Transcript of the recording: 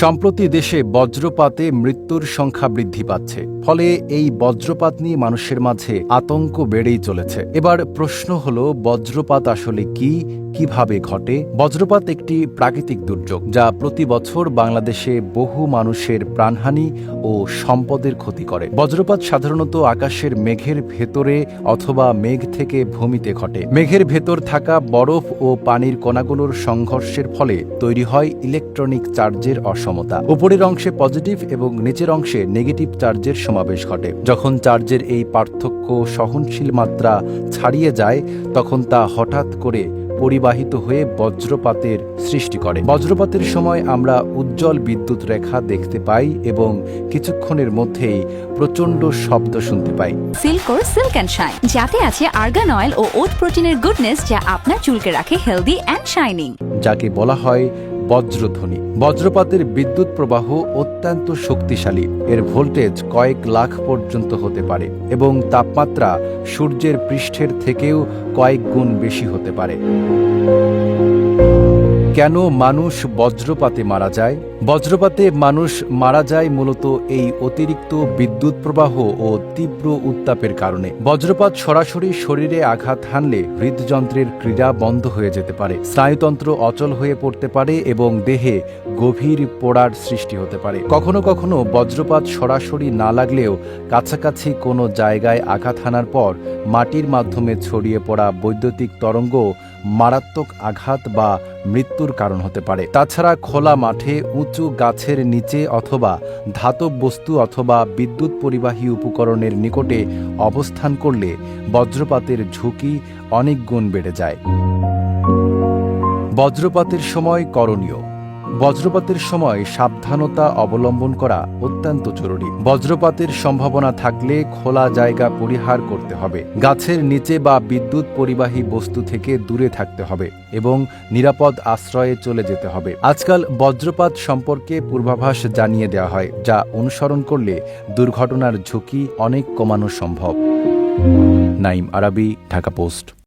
সম্প্রতি দেশে বজ্রপাতে মৃত্যুর সংখ্যা বৃদ্ধি পাচ্ছে, ফলে এই বজ্রপাত নিয়ে মানুষের মাঝে আতঙ্ক বেড়েই চলেছে। এবার প্রশ্ন হল, বজ্রপাত আসলে কি? কীভাবে ঘটে? বজ্রপাত একটি প্রাকৃতিক দুর্যোগ যা প্রতি বছর বাংলাদেশে বহু মানুষের প্রাণহানি ও সম্পদের ক্ষতি করে। বজ্রপাত সাধারণত আকাশের মেঘের ভেতরে অথবা মেঘ থেকে ভূমিতে ঘটে। মেঘের ভেতর থাকা বরফ ও পানির কণাগুলোর সংঘর্ষের ফলে তৈরি হয় ইলেকট্রনিক চার্জের অসমতা। উপরের অংশে পজিটিভ এবং নিচের অংশে নেগেটিভ চার্জের সমাবেশ ঘটে। যখন চার্জের এই পার্থক্য সহনশীল মাত্রা ছাড়িয়ে যায়, তখন তা হঠাৎ করে পরিবাহিত হয়ে বজ্রপাতের সৃষ্টি করে। বজ্রপাতের সময় আমরা উজ্জ্বল বিদ্যুৎ রেখা দেখতে পাই এবং কিছুক্ষণের মধ্যেই প্রচণ্ড শব্দ শুনতে পাই। সিল্ক সিল্কোর সিল্ক অ্যান্ড শাইন যাতে আছে আর্গান অয়েল ও ওট প্রোটিনের গুডনেস যা আপনার চুলকে রাখে হেলদি অ্যান্ড শাইনিং যাকে বলা হয় বজ্রধ্বনি। বজ্রপাতের বিদ্যুৎ প্রবাহ অত্যন্ত শক্তিশালী। এর ভোল্টেজ কয়েক লাখ পর্যন্ত হতে পারে এবং তাপমাত্রা সূর্যের পৃষ্ঠের থেকেও কয়েক গুণ বেশি হতে পারে। কেন মানুষ বজ্রপাতে মারা যায়? বজ্রপাতে মানুষ মারা যায় মূলত এই অতিরিক্ত বিদ্যুৎ প্রবাহ ও তীব্র উত্তাপের কারণে। বজ্রপাত সরাসরি শরীরে আঘাত হানলে হৃদযন্ত্রের ক্রীড়া বন্ধ হয়ে যেতে পারে। স্নায়ুতন্ত্র অচল হয়ে পড়তে পারে এবং দেহে গভীর পোড়ার সৃষ্টি হতে পারে। কখনো কখনো বজ্রপাত সরাসরি না লাগলেও কাছাকাছি কোনো জায়গায় আঘাত হানার পর মাটির মাধ্যমে ছড়িয়ে পড়া বৈদ্যুতিক তরঙ্গ মারাত্মক আঘাত বা মৃত্যুর কারণ হতে পারে। তাছাড়া খোলা মাঠে উঁচু গাছের নিচে অথবা ধাতব বস্তু অথবা বিদ্যুৎ পরিবাহী উপকরণের নিকটে অবস্থান করলে বজ্রপাতের ঝুঁকি অনেক গুণ বেড়ে যায়। বজ্রপাতের সময় করণীয় বজ্রপাতের সময় সাবধানতা অবলম্বন করা অত্যন্ত জরুরি। বজ্রপাতের সম্ভাবনা থাকলে খোলা জায়গা পরিহার করতে হবে। গাছের নিচে বা বিদ্যুৎ পরিবাহী বস্তু থেকে দূরে থাকতে হবে এবং নিরাপদ আশ্রয়ে চলে যেতে হবে। আজকাল বজ্রপাত সম্পর্কে পূর্বাভাস জানিয়ে দেওয়া হয়, যা অনুসরণ করলে দুর্ঘটনার ঝুঁকি অনেক কমানো সম্ভব। নাইম আরাবি, ঢাকা পোস্ট।